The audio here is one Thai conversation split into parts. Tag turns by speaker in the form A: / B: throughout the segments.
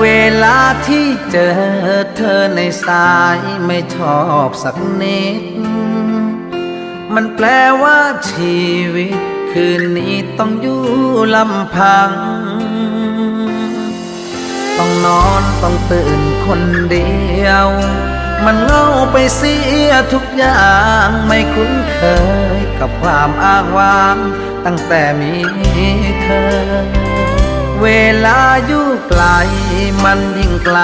A: เวลาที่เจอเธอในสายไม่ชอบสักนิด มันแปลว่าชีวิต คืนนี้ต้องอยู่ลำพัง ต้องนอนต้องตื่นคนเดียว มันเงาไปเสียทุกอย่างไม่คุ้นเคยกับความอ้างว้าง ตั้งแต่มีเธอ เวลาอยู่ไกล มันยิ่งไกล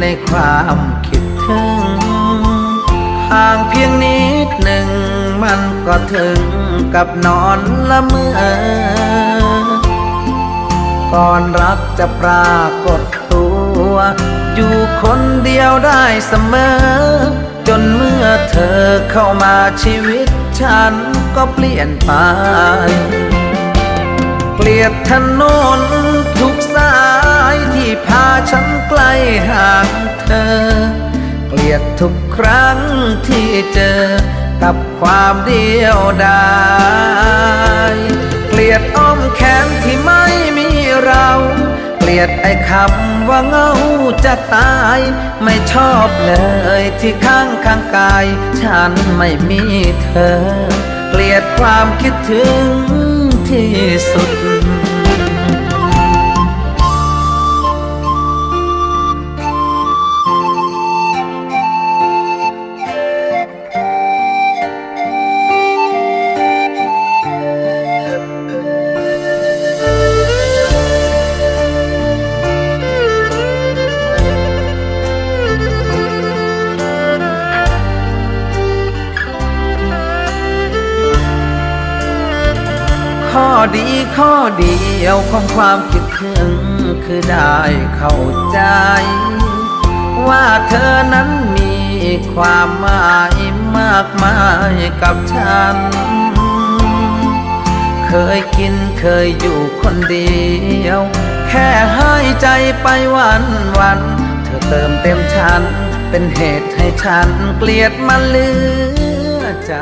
A: ในความคิดถึง ห่างเพียงนิดหนึ่ง มันก็ถึงกับนอนละเมอก่อนรักจะปรากฏตัว อยู่คนเดียวได้เสมอ จนเมื่อเธอเข้ามาชีวิตฉันก็เปลี่ยนไป กลียดถนนทุกสายที่พาฉันใกล้ห่างเธอ เกลียดทุกครั้งที่เจอกับความเดียวดายเกลียดอ้อมแขนที่ไม่มีเรา เกลียดไอ้คำว่าเหงาจะตาย ไม่ชอบเลยที่ข้างข้างกาย ฉันไม่มีเธอ เกลียดความคิดถึง สุด ข้อดีข้อเดียวของความคิดถึง คือได้เข้าใจ ว่าเธอนั้นมีความหมายมากมายกับฉัน เคยกินเคยอยู่คนเดียว แค่ให้ใจไปวันวัน เธอเติมเต็มฉัน เป็นเหตุให้ฉันเกลียดมันเลือใจ